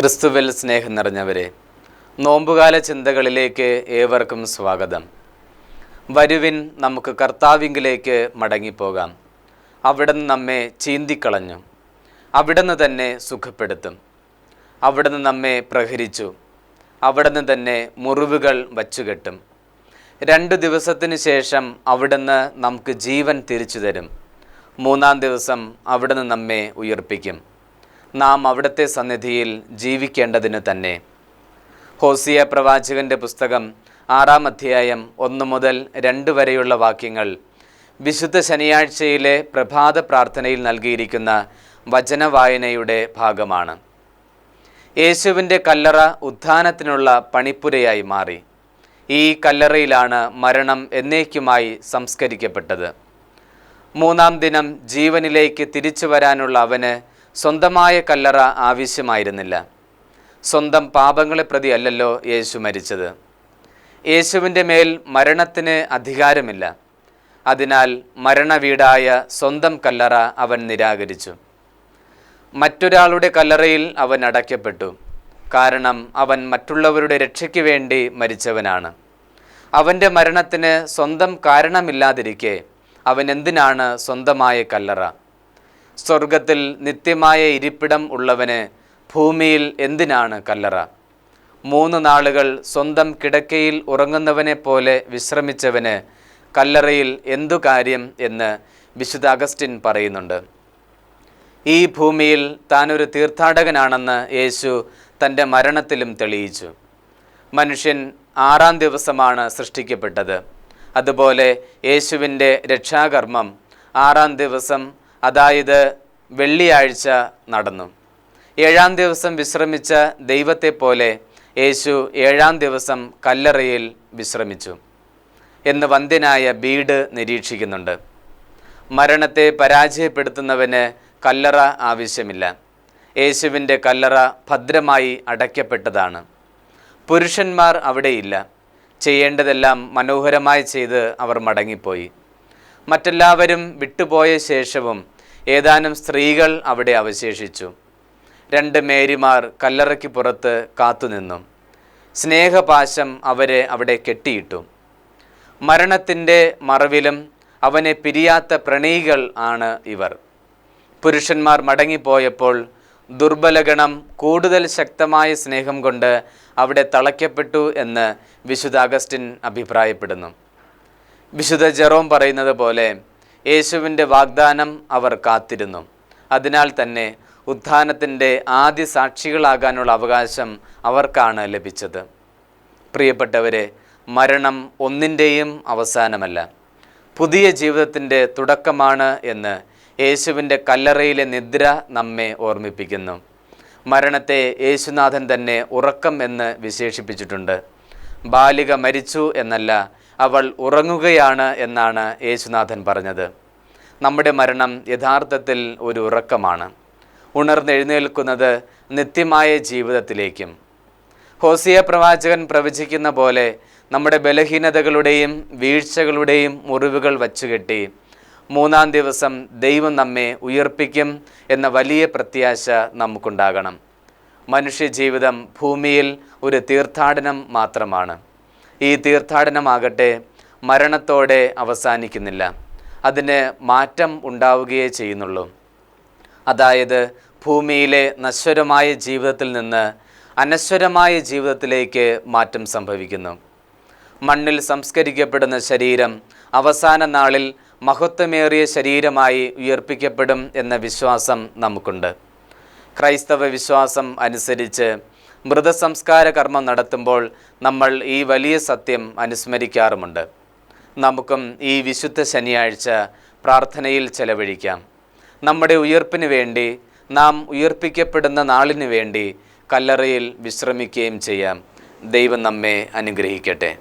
ക്രിസ്തുവിൽ സ്നേഹം നിറഞ്ഞവരെ നോമ്പുകാല ചിന്തകളിലേക്ക് ഏവർക്കും സ്വാഗതം. വരുവിൻ നമുക്ക് കർത്താവിങ്കിലേക്ക് മടങ്ങിപ്പോകാം. അവിടുന്ന് നമ്മെ ചീന്തിക്കളഞ്ഞു. അവിടുന്ന് തന്നെ സുഖപ്പെടുത്തും. അവിടുന്ന് നമ്മെ പ്രഹരിച്ചു. അവിടുന്ന് തന്നെ മുറിവുകൾ വച്ചുകെട്ടും. രണ്ടു ദിവസത്തിന് ശേഷം അവിടുന്ന് നമുക്ക് ജീവൻ തിരിച്ചു തരും മൂന്നാം ദിവസം അവിടുന്ന് നമ്മെ ഉയർപ്പിക്കും. നാം അവിടുത്തെ സന്നിധിയിൽ ജീവിക്കേണ്ടതിന് തന്നെ. ഹോസിയ പ്രവാചകന്റെ പുസ്തകം ആറാം അധ്യായം ഒന്ന് മുതൽ രണ്ട് വരെയുള്ള വാക്യങ്ങൾ വിശുദ്ധ ശനിയാഴ്ചയിലെ പ്രഭാത പ്രാർത്ഥനയിൽ നൽകിയിരിക്കുന്ന വചനവായനയുടെ ഭാഗമാണ്. യേശുവിന്റെ കല്ലറ ഉത്ഥാനത്തിനുള്ള പണിപ്പുരയായി മാറി. ഈ കല്ലറയിലാണ് മരണം എന്നേക്കുമായി സംസ്കരിക്കപ്പെട്ടത്. മൂന്നാം ദിനം ജീവനിലേക്ക് തിരിച്ചു വരാനുള്ള അവന് സ്വന്തമായ കല്ലറ ആവശ്യമായിരുന്നില്ല. സ്വന്തം പാപങ്ങളെ പ്രതി അല്ലല്ലോ യേശു മരിച്ചത്. യേശുവിന്റെ മേൽ മരണത്തിന് അധികാരമില്ല. അതിനാൽ മരണവീടായ സ്വന്തം കല്ലറ അവൻ നിരാകരിച്ചു. മറ്റൊരാളുടെ കല്ലറയിൽ അവൻ അടയ്ക്കപ്പെട്ടു. കാരണം അവൻ മറ്റുള്ളവരുടെ രക്ഷയ്ക്ക് വേണ്ടി മരിച്ചവനാണ്. അവന്റെ മരണത്തിന് സ്വന്തം കാരണമില്ലാതിരിക്കെ അവൻ എന്തിനാണ് സ്വന്തമായ കല്ലറ? സ്വർഗത്തിൽ നിത്യമായ ഇരിപ്പിടം ഉള്ളവന് ഭൂമിയിൽ എന്തിനാണ് കല്ലറ? മൂന്ന് നാളുകൾ സ്വന്തം കിടക്കയിൽ ഉറങ്ങുന്നവനെ പോലെ വിശ്രമിച്ചവന് കല്ലറയിൽ എന്തു കാര്യം എന്ന് വിശുദ്ധ അഗസ്റ്റിൻ പറയുന്നുണ്ട്. ഈ ഭൂമിയിൽ താനൊരു തീർത്ഥാടകനാണെന്ന് യേശു തന്റെ മരണത്തിലും തെളിയിച്ചു. മനുഷ്യൻ ആറാം ദിവസമാണ് സൃഷ്ടിക്കപ്പെട്ടത്. അതുപോലെ യേശുവിന്റെ രക്ഷാകർമ്മം ആറാം ദിവസം അതായത് വെള്ളിയാഴ്ച നടന്നു. ഏഴാം ദിവസം വിശ്രമിച്ച ദൈവത്തെ പോലെ യേശു ഏഴാം ദിവസം കല്ലറയിൽ വിശ്രമിച്ചു എന്ന് വന്ധ്യനായ ബീഡ് നിരീക്ഷിക്കുന്നുണ്ട്. മരണത്തെ പരാജയപ്പെടുത്തുന്നവന് കല്ലറ ആവശ്യമില്ല. യേശുവിന്റെ കല്ലറ ഭദ്രമായി അടയ്ക്കപ്പെട്ടതാണ്. പുരുഷന്മാർ അവിടെയില്ല. ചെയ്യേണ്ടതെല്ലാം മനോഹരമായി ചെയ്ത് അവർ മടങ്ങിപ്പോയി. മറ്റെല്ലാവരും വിട്ടുപോയ ശേഷവും ഏതാനും സ്ത്രീകൾ അവിടെ അവശേഷിച്ചു. രണ്ട് മേരിമാർ കല്ലറയ്ക്ക് പുറത്ത് കാത്തുനിന്നു. സ്നേഹപാശം അവരെ അവിടെ കെട്ടിയിട്ടു. മരണത്തിന്റെ മറവിലും അവനെ പിരിയാത്ത പ്രണയികൾ ആണ് ഇവർ. പുരുഷന്മാർ മടങ്ങിപ്പോയപ്പോൾ ദുർബലഗണം കൂടുതൽ ശക്തമായ സ്നേഹം കൊണ്ട് അവിടെ തളയ്ക്കപ്പെട്ടു എന്ന് വിശുദ്ധ അഗസ്റ്റിൻ അഭിപ്രായപ്പെടുന്നു. വിശുദ്ധ ജെറോം പറയുന്നത് പോലെ യേശുവിന്റെ വാഗ്ദാനം അവർ കാത്തിരുന്നു. അതിനാൽ തന്നെ ഉത്ഥാനത്തിന്റെ ആദ്യ സാക്ഷികളാകാനുള്ള അവകാശം അവർക്കാണ് ലഭിച്ചത്. പ്രിയപ്പെട്ടവരെ മരണം ഒന്നിന്റെയും അവസാനമല്ല. പുതിയ ജീവിതത്തിന്റെ തുടക്കമാണ് എന്ന് യേശുവിന്റെ കല്ലറയിലെ നിദ്ര നമ്മെ ഓർമ്മിപ്പിക്കുന്നു. മരണത്തെ യേശുനാഥൻ തന്നെ ഉറക്കം എന്ന് വിശേഷിപ്പിച്ചിട്ടുണ്ട്. ബാലിക മരിച്ചു എന്നല്ല അവൾ ഉറങ്ങുകയാണ് എന്നാണ് യേശുനാഥൻ പറഞ്ഞത്. നമ്മുടെ മരണം യഥാർത്ഥത്തിൽ ഒരു ഉറക്കമാണ്. ഉണർന്നെഴുന്നേൽക്കുന്നത് നിത്യമായ ജീവിതത്തിലേക്കും. ഹോസിയ പ്രവാചകൻ പ്രവചിക്കുന്ന പോലെ നമ്മുടെ ബലഹീനതകളുടെയും വീഴ്ചകളുടെയും മുറിവുകൾ വച്ചുകെട്ടി മൂന്നാം ദിവസം ദൈവം നമ്മെ ഉയർപ്പിക്കും എന്ന വലിയ പ്രത്യാശ നമുക്കുണ്ടാകണം. മനുഷ്യജീവിതം ഭൂമിയിൽ ഒരു തീർത്ഥാടനം മാത്രമാണ്. ഈ തീർത്ഥാടനമാകട്ടെ മരണത്തോടെ അവസാനിക്കുന്നില്ല. അതിന് മാറ്റം ഉണ്ടാവുകയേ ചെയ്യുന്നുള്ളൂ. അതായത് ഭൂമിയിലെ നശ്വരമായ ജീവിതത്തിൽ നിന്ന് അനശ്വരമായ ജീവിതത്തിലേക്ക് മാറ്റം സംഭവിക്കുന്നു. മണ്ണിൽ സംസ്കരിക്കപ്പെടുന്ന ശരീരം അവസാന നാളിൽ മഹത്വമേറിയ ശരീരമായി ഉയർപ്പിക്കപ്പെടും എന്ന വിശ്വാസം നമുക്കുണ്ട്. ക്രൈസ്തവ വിശ്വാസം അനുസരിച്ച് മൃതസംസ്കാര കർമ്മം നടത്തുമ്പോൾ നമ്മൾ ഈ വലിയ സത്യം അനുസ്മരിക്കാറുമുണ്ട്. നമുക്കും ഈ വിശുദ്ധ ശനിയാഴ്ച പ്രാർത്ഥനയിൽ ചെലവഴിക്കാം. നമ്മുടെ ഉയർപ്പിന് വേണ്ടി നാം ഉയർപ്പിക്കപ്പെടുന്ന നാളിനു വേണ്ടി കല്ലറയിൽ വിശ്രമിക്കുകയും ചെയ്യാം. ദൈവം നമ്മെ അനുഗ്രഹിക്കട്ടെ.